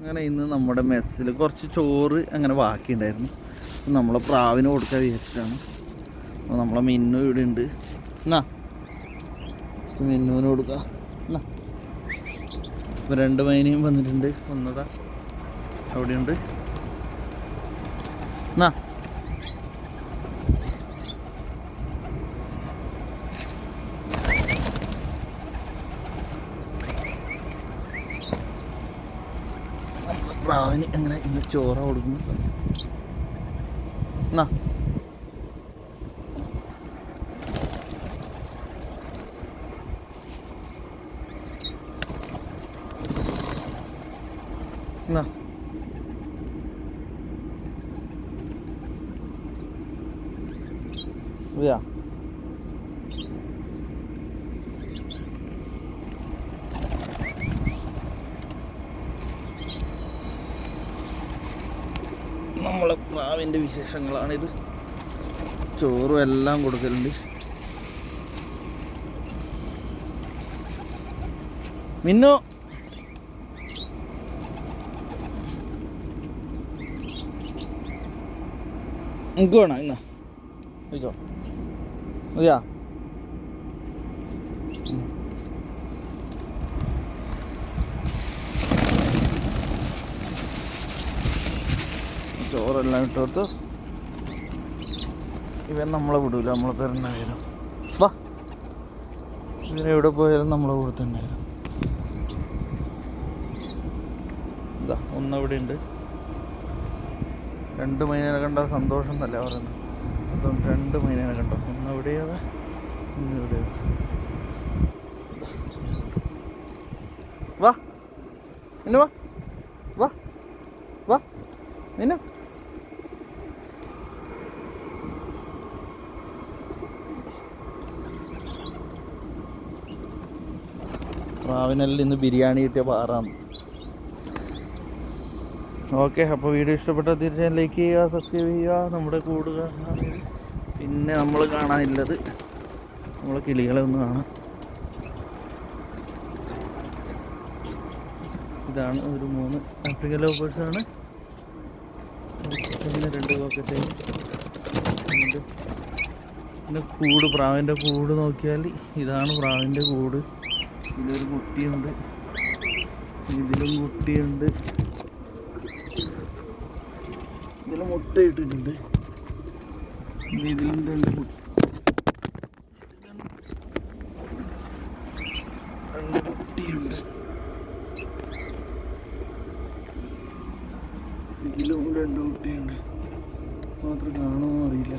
അങ്ങനെ ഇന്ന് നമ്മുടെ മെസ്സിൽ കുറച്ച് ചോറ് അങ്ങനെ ബാക്കിയുണ്ടായിരുന്നു. നമ്മളെ പ്രാവിന് കൊടുക്കാൻ വിചാരിച്ചിട്ടാണ്. അപ്പോൾ നമ്മളെ മിന്നു ഇവിടെ ഉണ്ട്. എന്നാ? മിന്നുവിന് കൊടുക്കാം. എന്നാ? ഇപ്പം രണ്ട് മൈനയും വന്നിട്ടുണ്ട്. ഒന്നതാ അവിടെയുണ്ട്. എന്നാ? പ്രാവിന് എങ്ങനെ ഇന്ന് ചോറ കൊടുക്കുന്നു എന്നാ എന്നാ ഇതാ. നമ്മളെ പ്രാവിന്റെ വിശേഷങ്ങളാണിത് ചോറും എല്ലാം കൊടുക്കലുണ്ട്. മിന്നു. എനിക്ക് വേണം ഇന്നാ? കഴിച്ചോ മതിയാ? ചോറെല്ലാം ഇട്ട് കൊടുത്തു ഇവൻ നമ്മളെ വിടൂല നമ്മളെ വരും വാ. ഇവൻ എവിടെ പോയാലും നമ്മളെ കൂടെ തന്നെ വരും ഇതാ ഒന്നവിടെ ഉണ്ട്. രണ്ട് മൈനേനെ കണ്ട സന്തോഷം എന്നല്ല പറയുന്നത്. അതുകൊണ്ട് രണ്ട് മൈനേനെ കണ്ടോ? ഒന്നവിടെയാതെ ഒന്നിവിടെയാതെ വാ. ഇന്നു വാ. വാ. വാ. നിന്നു. പ്രാവിനെല്ലാം ഇന്ന് ബിരിയാണി കിട്ടിയ പാറാന്ന്. ഓക്കെ അപ്പോൾ വീഡിയോ ഇഷ്ടപ്പെട്ടാൽ തീർച്ചയായും ലൈക്ക് ചെയ്യുക സബ്സ്ക്രൈബ് ചെയ്യുക. നമ്മുടെ കൂടുക പിന്നെ നമ്മൾ കാണാനില്ലത്. നമ്മൾ കിളികളെ ഒന്ന് കാണാം. ഇതാണ് ഒരു മൂന്ന് ആഫ്രിക്കൻ ആണ്. പിന്നെ രണ്ട് പോക്കറ്റ് പിന്നെ കൂട് പ്രാവിന്റെ കൂട് നോക്കിയാൽ ഇതാണ് പ്രാവിന്റെ കൂട്. ഇതിലൊരു കുട്ടിയുണ്ട് ഇതിലും കുട്ടിയുണ്ട് മുട്ട ഇട്ടിട്ടുണ്ട് ഇനി ഇതിലും രണ്ട് രണ്ട് കുട്ടിയുണ്ട് ഇതിലും രണ്ട് കുട്ടിയുണ്ട് മാത്രം കാണുമോ അറിയില്ല.